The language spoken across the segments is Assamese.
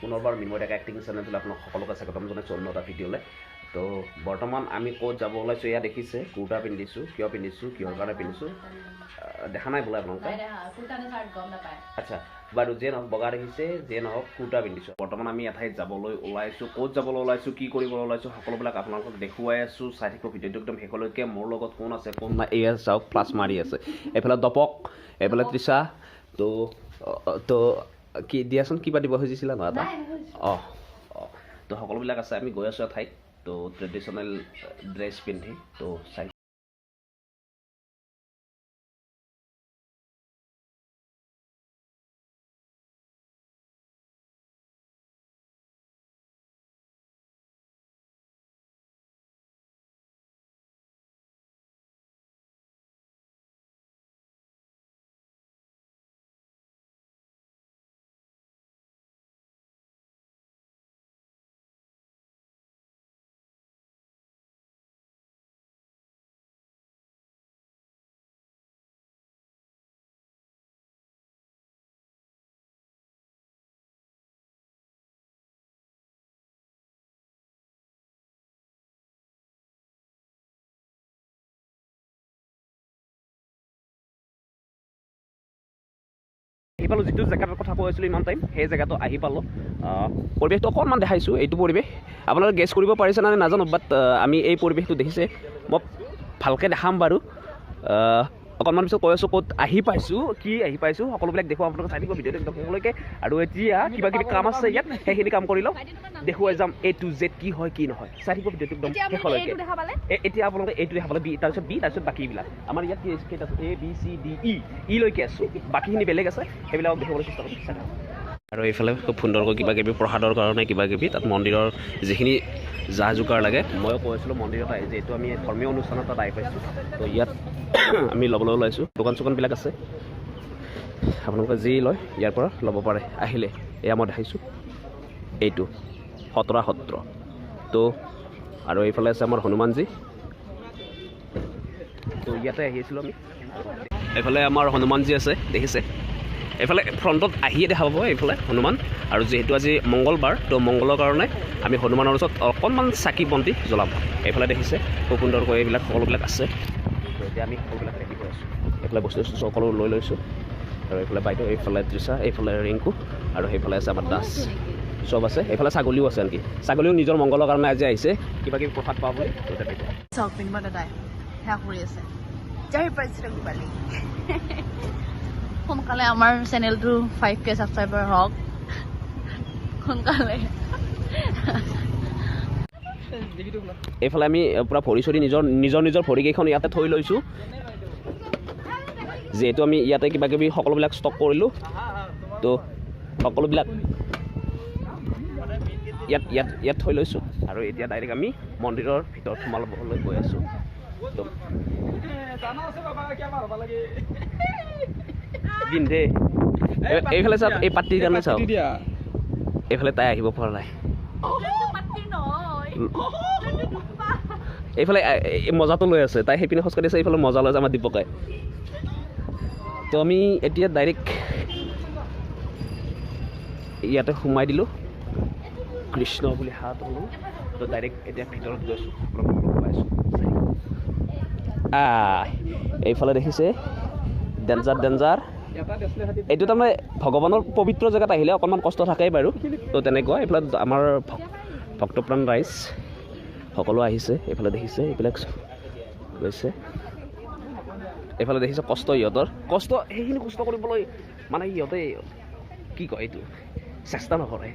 পুনৰবাৰ মিনময় ডেকা এক্টিং চেনেলটোলৈ আপোনাক সকলোকে স্বাগতম জনাইছোঁ অন্য এটা ভিডিঅ'লৈ। তো বৰ্তমান আমি ক'ত যাব ওলাইছোঁ এয়া দেখিছে কুৰ্তা পিন্ধিছোঁ কিয় পিন্ধিছোঁ কিহৰ কাৰণে পিন্ধিছোঁ দেখা নাই বোলে আপোনালোকে? আচ্ছা বাৰু যিয়ে নহওক বগা দেখিছে যিয়ে নহওক কুৰ্তা পিন্ধিছোঁ। বৰ্তমান আমি এঠাইত যাবলৈ ওলাইছোঁ ক'ত যাবলৈ ওলাইছোঁ কি কৰিবলৈ ওলাইছোঁ সকলোবিলাক আপোনালোকক দেখুৱাই আছোঁ। চাই থাকিব ভিডিঅ'টো একদম শেষলৈকে। মোৰ লগত কোন আছে কোন নাই এয়া চাওক প্লাছ মাৰি আছে। এইফালে দপক এইফালে তৃষা তো তো কি দিয়াচোন কিবা দিব খুজিছিলা ন এটা। অঁ অঁ তো সকলোবিলাক আছে আমি গৈ আছোঁ এঠাইত। তো ট্ৰেডিশ্যনেল ড্ৰেছ পিন্ধি তো চাই আহি পালোঁ যিটো জেগাটোৰ কথা কৈ আছিলোঁ ইমান টাইম সেই জেগাটো আহি পালোঁ। পৰিৱেশটো অকণমান দেখাইছোঁ এইটো পৰিৱেশ। আপোনালোকে গেছ কৰিব পাৰিছে নে নাজানো বাট আমি এই পৰিৱেশটো দেখিছে। মই ভালকৈ দেখাম বাৰু। অকণমান পিছত কৈ আছোঁ ক'ত আহি পাইছোঁ কি আহি পাইছোঁ সকলোবিলাক দেখুৱাম আপোনালোকে চাই থাকিব ভিডিঅ'টো একদম শেষলৈকে। আৰু এতিয়া কিবা কিবি কাম আছে ইয়াত সেইখিনি কাম কৰি লওঁ। দেখুৱাই যাম এ টু জেড কি হয় কি নহয়। চাই থাকিব ভিডিঅ'টো একদম শেষলৈকে। দেখা এতিয়া আপোনালোকে এইটো দেখা পালে বি তাৰপিছত বি তাৰপিছত বাকীবিলাক। আমাৰ ইয়াত কি কেইটা আছে? A B C D E ইলৈকে আছোঁ। বাকীখিনি বেলেগ আছে সেইবিলাক দেখাবলৈ চেষ্টা কৰিম। আৰু এইফালে খুব সুন্দৰকৈ কিবা কিবি প্ৰসাদৰ কাৰণে কিবা কিবি তাত মন্দিৰৰ যিখিনি যা যোগাৰ লাগে ময়ো কৈ আছিলোঁ মন্দিৰত আহি যিহেতু আমি ধৰ্মীয় অনুষ্ঠানত তাত আহি পাইছোঁ। তো ইয়াত আমি ল'বলৈ ওলাইছোঁ। দোকান চোকানবিলাক আছে। আপোনালোকে যি লয় ইয়াৰ পৰা ল'ব পাৰে। আহিলে এয়া মই দেখাইছোঁ। এইটো সতৰা সত্ৰ। তো আৰু এইফালে আছে আমাৰ হনুমানজী। তো ইয়াতে আহি আছিলোঁ আমি। এইফালে আমাৰ হনুমানজী আছে দেখিছে? এইফালে ফ্ৰণ্টত আহিয়ে দেখা পাব এইফালে হনুমান। আৰু যিহেতু আজি মংগলবাৰ তো মংগলৰ কাৰণে আমি হনুমানৰ ওচৰত অকণমান চাকি বন্তি জ্বলাম এইফালে দেখিছে, খুব সুন্দৰকৈ এইবিলাক সকলোবিলাক আছে। এতিয়া আমি সকলোবিলাক হৈ আছোঁ। এইফালে বস্তু চস্তু সকলো লৈ লৈছোঁ। আৰু এইফালে বাইদেউ, এইফালে তৃষা, এইফালে ৰিংকু, আৰু সেইফালে আছে আমাৰ দাস। চব আছে। এইফালে ছাগলীও আছে নেকি? ছাগলীও নিজৰ মংগলৰ কাৰণে আজি আহিছে। কিবা কিবি প্ৰসাদ পাব বুলি চাওক পিন্ধিব দাদাই। সেয়া কৰি আছে। সোনকালে আমাৰ চেনেলটো ফাইভ কে ছাবস্ক্ৰাইবাৰ হওক সোনকালে এইফালে আমি পূৰা ভৰি চৰি নিজৰ নিজৰ নিজৰ ভৰিকেইখন ইয়াতে থৈ লৈছোঁ যিহেতু আমি ইয়াতে কিবা কিবি সকলোবিলাক ষ্টক কৰিলোঁ তো সকলোবিলাক ইয়াত ইয়াত ইয়াত থৈ লৈছোঁ আৰু এতিয়া ডাইৰেক্ট আমি মন্দিৰৰ ভিতৰত সোমাবলৈ গৈ আছোঁ। এই- এইফালে চাওক এই পাতিৰ কাৰণে চাওক। এইফালে তাই আহিব পৰা নাই। এইফালে মজাটো লৈ আছে। তাই সেইপিনে খোজকাঢ়ি আছে এইফালে মজা লৈ আছে আমাৰ দীপকাই তো আমি এতিয়া ডাইৰেক্ট ইয়াতে সোমাই দিলোঁ। কৃষ্ণ বুলি হাত হ'লোঁ তো ডাইৰেক্ট এতিয়া ভিতৰত গৈছোঁ। পাইছোঁ। এইফালে দেখিছে ডেঞ্জাৰ ডেঞ্জাৰ। এইটো তাৰমানে ভগৱানৰ পবিত্ৰ জেগাত আহিলে অকণমান কষ্ট থাকেই বাৰু। তো তেনেকুৱা এইফালে আমাৰ ভক- ভক্তপ্ৰাণ ৰাইজ সকলো আহিছে এইফালে দেখিছে এইবিলাক গৈছে। এইফালে দেখিছে কষ্ট ইহঁতৰ। কষ্ট সেইখিনি কষ্ট কৰিবলৈ মানে ইহঁতে কি কয় এইটো? চেষ্টা নকৰে।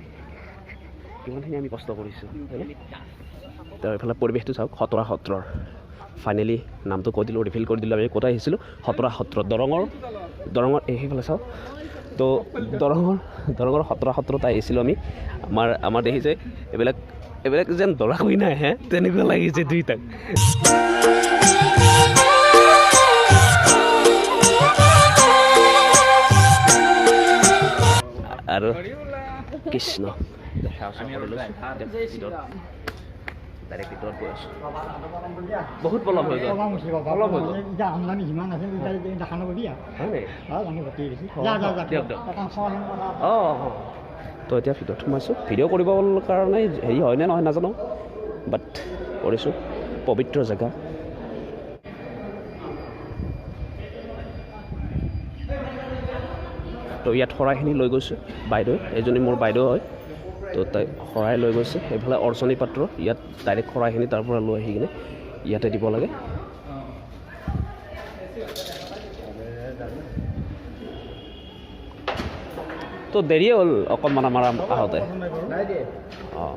কিমানখিনি আমি কষ্ট কৰিছোঁ তো এইফালে পৰিৱেশটো চাওক খতৰা সত্ৰৰ। ফাইনেলি নামটো কৈ দিলোঁ ৰিভিল কৰি দিলোঁ, আমি ক'ত আহিছিলোঁ? খতৰা সত্ৰ, দৰঙৰ দৰঙৰ, এই সেইফালে চাওক তো দৰঙৰ দৰঙৰ খতৰা সত্ৰত আহিছিলোঁ আমি। আমাৰ আমাৰ দেখিছে এইবিলাক এইবিলাক যেন দৰা কইনা আহে তেনেকুৱা লাগিছে দুইটাক। আৰু কৃষ্ণ। ডাইৰেক্ট ভিতৰত গৈ আছোঁ। বহুত পলম হৈ গ'ল। পলম হৈ দেখা অঁ তো এতিয়া ভিডিঅ'ত সোমাইছোঁ। ভিডিঅ' কৰিব কাৰণে হেৰি হয়নে নহয় নাজানো। বাট কৰিছোঁ। পবিত্ৰ জেগা। তো ইয়াত শৰাইখিনি লৈ গৈছোঁ। বাইদেউ এজনী মোৰ বাইদেউ হয়। তো তাই শৰাই লৈ গৈছে। এইফালে অৰ্চনী পাত্ৰ ইয়াত ডাইৰেক্ট শৰাইখিনি তাৰ পৰা লৈ আহি কিনে ইয়াতে দিব লাগে। তো দেৰিয়ে হ'ল অকণমান আমাৰ আহোঁতে। অঁ।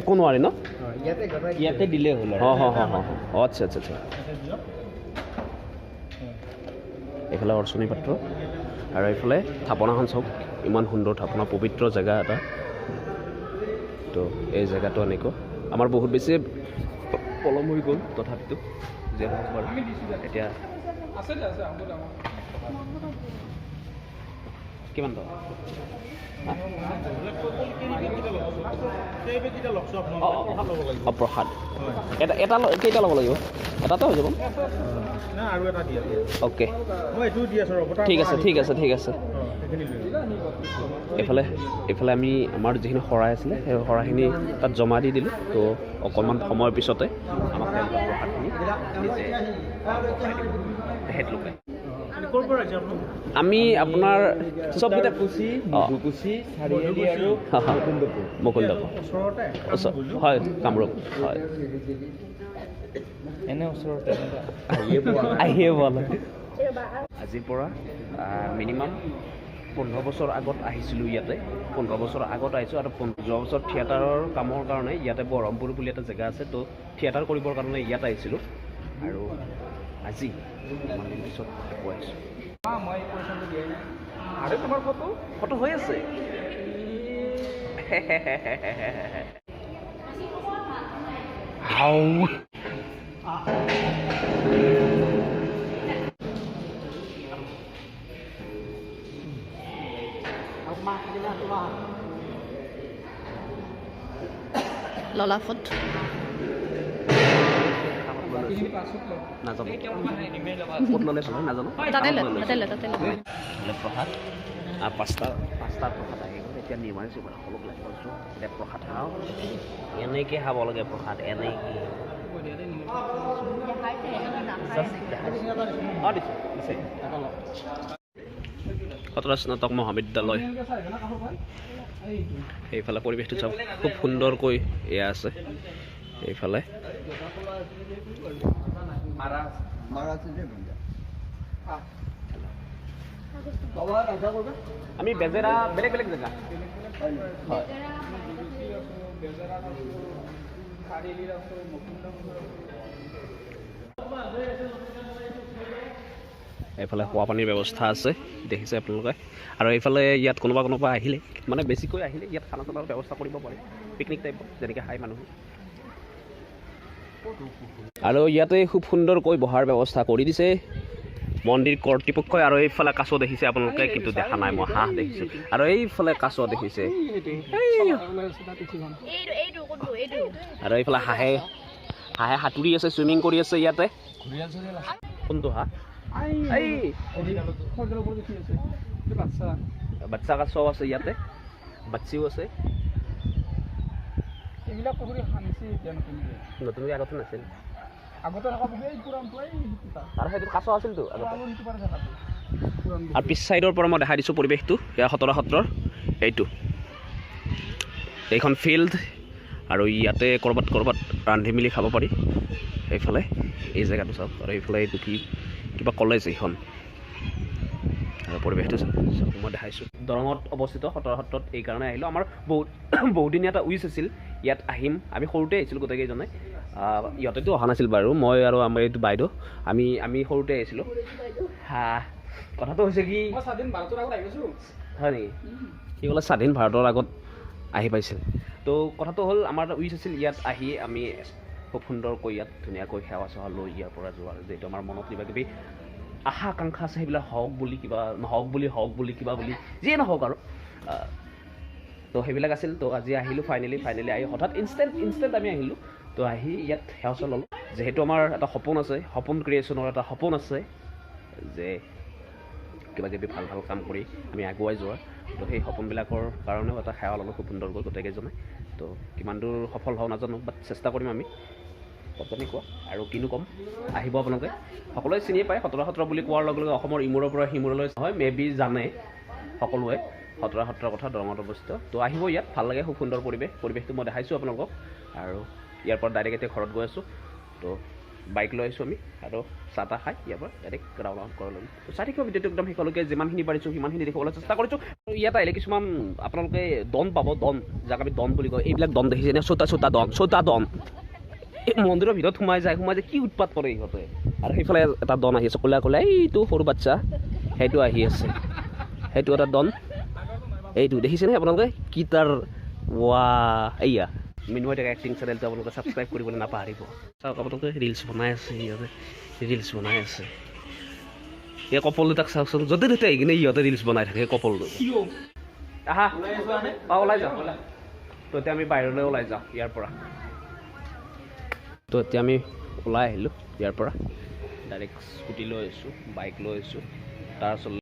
একো নোৱাৰি। ন? ইয়াতে দিলেই হ'ল অঁ আচ্ছা আচ্ছা আচ্ছা। এইফালে অৰ্চনী পাত্ৰ। আৰু এইফালে থাপনাখন চাওক ইমান সুন্দৰ থাপনা পবিত্ৰ জেগা এটা। তো এই জেগাটো এনেকুৱা। আমাৰ বহুত বেছি পলম হৈ গ'ল তথাপিতো যে বাৰু এতিয়া কিমান টকা? অঁ প্ৰসাদ। এটা এটা কেইটা ল'ব লাগিব? এটাতে হৈ যাব। অ'কে ৰ'ব ঠিক আছে ঠিক আছে ঠিক আছে। এইফালে এইফালে আমি আমাৰ যিখিনি শৰাই আছিলে সেই শৰাইখিনি তাত জমা দি দিলোঁ। তো অকণমান সময়ৰ পিছতে আমাক প্ৰসাদখিনি আমি আপোনাৰ চবকেইটা। মুকুন্দপুৰ। হয় কামৰূপ। হয়। এনে ওচৰতে আহিয়ে পোৱা আহিয়ে পোৱা আজিৰ পৰা মিনিমাম পোন্ধৰ বছৰ আগত আহিছিলোঁ ইয়াতে। পোন্ধৰ বছৰ আগত আহিছোঁ আৰু যোৱা বছৰ থিয়েটাৰৰ কামৰ কাৰণে ইয়াতে বৰহমপুৰ বুলি এটা জেগা আছে তো থিয়েটাৰ কৰিবৰ কাৰণে ইয়াত আহিছিলোঁ। আৰু আজি ইমান পিছত আকৌ আহিছোঁ। আৰু তোমাৰ ফটো? ফটো হৈ আছে। হাও। ললা ফুট। নাজানো। ক'ত ল'লে ভাল হয় নাজানো? তাতে লৈ তাতে লৈ তাতে লৈ। হ'লে প্ৰসাদ আৰু পাঁচটা পাঁচটা প্ৰসাদ আহি গ'ল। এতিয়া নিৰ্মাণিছোঁ মানে সকলো গ্লাছ কৰিছোঁ। এতিয়া প্ৰসাদ খাওঁ। এনেকৈ খাব লাগে প্ৰসাদ এনেকৈ অঁ দিছে দিছে খতৰা স্নাতক মহাবিদ্যালয় সেইফালে পৰিৱেশটো চাওক খুব সুন্দৰকৈ এয়া আছে এইফালে। আমি বেজেৰা বেলেগ বেলেগ জেগা। হয়। এইফালে খোৱা পানীৰ ব্যৱস্থা আছে দেখিছে আপোনালোকে আৰু এইফালে ইয়াত কোনোবা কোনোবা আহিলে মানে বেছিকৈ আহিলে ইয়াত খানা চানাৰ ব্যৱস্থা কৰিব পাৰে পিকনিক টাইপত যেনেকৈ খায় মানুহে আৰু ইয়াতে খুব সুন্দৰকৈ বহাৰ ব্যৱস্থা কৰি দিছে মন্দিৰ কৰ্তৃপক্ষই আৰু এইফালে কাছ দেখিছে আপোনালোকে কিন্তু দেখা নাই মই হাঁহ দেখিছোঁ আৰু এইফালে কাছ দেখিছে আৰু এইফালে হাঁহে হাঁহে সাঁতুৰি আছে চুইমিং কৰি আছে ইয়াতে। কোনটো হাঁহ বাচ্চা কাছও আছে ইয়াতে। বাচ্চিও আছে। এইবিলাক পুখুৰী খান্দিছে এতিয়া নতুনকৈ। নতুনকৈ আগতে নাছিল। আগতে থকা পুখুৰী আৰু সেইটো কাছ আছিলতো পিছ চাইডৰ পৰা মই দেখাই দিছোঁ পৰিৱেশটো খতৰা সত্ৰৰ এইটো। এইখন ফিল্ড আৰু ইয়াতে ক'ৰবাত ক'ৰবাত ৰান্ধি মেলি খাব পাৰি এইফালে এই জেগাটো চাওক আৰু এইফালে এইটো কি কিবা কলেজ এইখন। আৰু পৰিৱেশটো চাওক মই দেখাইছোঁ। দৰঙত অৱস্থিত খতৰা সত্ৰত এইকাৰণে আহিলোঁ। আমাৰ বহুত বহুদিনীয়া এটা উইচ আছিল ইয়াত আহিম। আমি সৰুতে আহিছিলোঁ গোটেইকেইজনে ইহঁতেতো অহা নাছিল বাৰু মই আৰু আমাৰ এইটো বাইদেউ আমি আমি সৰুতে আহিছিলোঁ। হা কথাটো হৈছে কি হয় নেকি? সি ক'লে স্বাধীন ভাৰতৰ আগত আহি পাইছিল। তো কথাটো হ'ল আমাৰ উইচ আছিল ইয়াত আহি আমি খুব সুন্দৰকৈ ইয়াত ধুনীয়াকৈ সেৱা চেৱা লৈ ইয়াৰ পৰা যোৱাৰ যিহেতু আমাৰ মনত কিবা কিবি আশা আকাংক্ষা আছে সেইবিলাক হওক বুলি কিবা নহওক বুলি হওক বুলি কিবা বুলি যিয়ে নহওক আৰু। তো সেইবিলাক আছিল। তো আজি আহিলোঁ ফাইনেলি ফাইনেলি আহি হঠাৎ ইনষ্টেণ্ট ইনষ্টেণ্ট আমি আহিলোঁ। তো আহি ইয়াত সেৱা চেৱা ল'লোঁ। যিহেতু আমাৰ এটা সপোন আছে সপোন ক্ৰিয়েশ্যনৰ এটা সপোন আছে যে কিবা কিবি ভাল ভাল কাম কৰি আমি আগুৱাই যোৱা তো সেই সপোনবিলাকৰ কাৰণেও এটা সেৱা ল'লোঁ খুব সুন্দৰকৈ গোটেইকেইজনে। তো কিমান দূৰ সফল হওঁ নাজানো বাট চেষ্টা কৰিম আমি। তো তেনেকুৱা আৰু কিনো ক'ম আহিব আপোনালোকে। সকলোৱে চিনি পায় সতৰা সত্ৰ বুলি কোৱাৰ লগে লগে অসমৰ ইমূৰৰ পৰা সিমূৰলৈ হয় মে বি জানে সকলোৱে সতৰা সত্ৰৰ কথা দৰঙত অৱস্থিত। তো আহিব ইয়াত ভাল লাগে খুব সুন্দৰ পৰিৱেশ পৰিৱেশটো মই দেখাইছোঁ আপোনালোকক। আৰু ইয়াৰ পৰা ডাইৰেক্ট এতিয়া ঘৰত গৈ আছোঁ। তো বাইক লৈ আহিছোঁ আমি আৰু চাহ তাহ খাই ইয়াৰ পৰা ডাইৰেক্ট ৰাওনা ঘৰলৈ তো চাই থাকিব ভিডিঅ'টো একদম শেষলৈকে যিমানখিনি পাৰিছোঁ সিমানখিনি দেখাবলৈ চেষ্টা কৰিছোঁ। আৰু ইয়াত আহিলে কিছুমান আপোনালোকে দন পাব দন যাক আমি দন বুলি কওঁ। এইবিলাক দন দেখিছে নে? চোতা চোতা দন চোতা দন। এই মন্দিৰৰ ভিতৰত সোমাই যায় সোমাই যায় কি উৎপাত কৰে ইহঁতে? আৰু সেইফালে এটা দন আহি আছে ক'লা ক'লা এইটো সৰু বাচ্ছা সেইটো আহি আছে। সেইটো এটা দন। এইটো দেখিছেনে আপোনালোকে? কি তাৰ ৱা এইয়া। মিনুৱাই থকা এক্টিং চেনেলটো আপোনালোকে ছাবস্ক্ৰাইব কৰিবলৈ নাপাহৰিব চাওক আপোনালোকে ৰিলচ বনাই আছে সিহঁতে ৰিলচ বনাই আছে এই কপল দুটাক চাওকচোন য'তে ত'তে আহি কিনে ইহঁতে ৰিলচ বনাই থাকে কপলটো আহা অঁ ওলাই যাওঁ তো এতিয়া আমি বাহিৰলৈ ওলাই যাওঁ ইয়াৰ পৰা তো এতিয়া আমি ওলাই আহিলোঁ ইয়াৰ পৰা ডাইৰেক্ট স্কুটি লৈ আহিছোঁ বাইক লৈ আহিছোঁ তাৰ ওচৰলৈ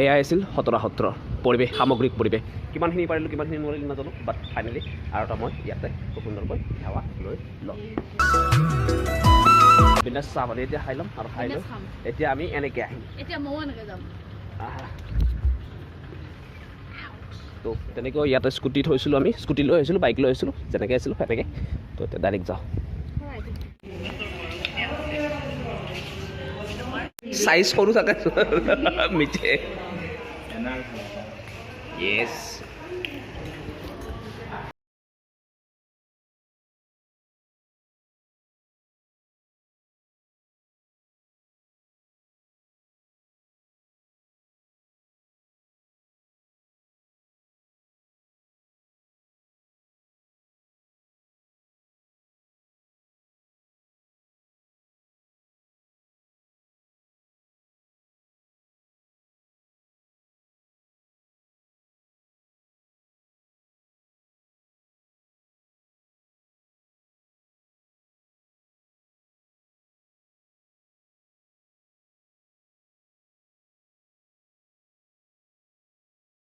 এয়াই আছিল সতৰা সত্ৰ পৰিৱেশ সামগ্ৰিক পৰিৱেশ। কিমানখিনি পাৰিলোঁ কিমানখিনি নোৱাৰিলোঁ নাজানো বাট ফাইনেলি আৰু এটা মই ইয়াতে খুব সুন্দৰকৈ সেৱা লৈ ল'ম বিন্দাছ চাহ পানী এতিয়া খাই ল'ম আৰু খাই লৈ এতিয়া আমি এনেকৈ আহিম। এতিয়া ময়ো এনেকৈ যাম। তো তেনেকৈ ইয়াতে স্কুটি থৈছিলোঁ আমি স্কুটি লৈ আহিছিলোঁ বাইক লৈ আহিছিলোঁ যেনেকৈ আছিলোঁ সেনেকৈ। তো এতিয়া ডাইৰেক্ট যাওঁ। চাইজ সৰু থাকে মিঠে য়েছ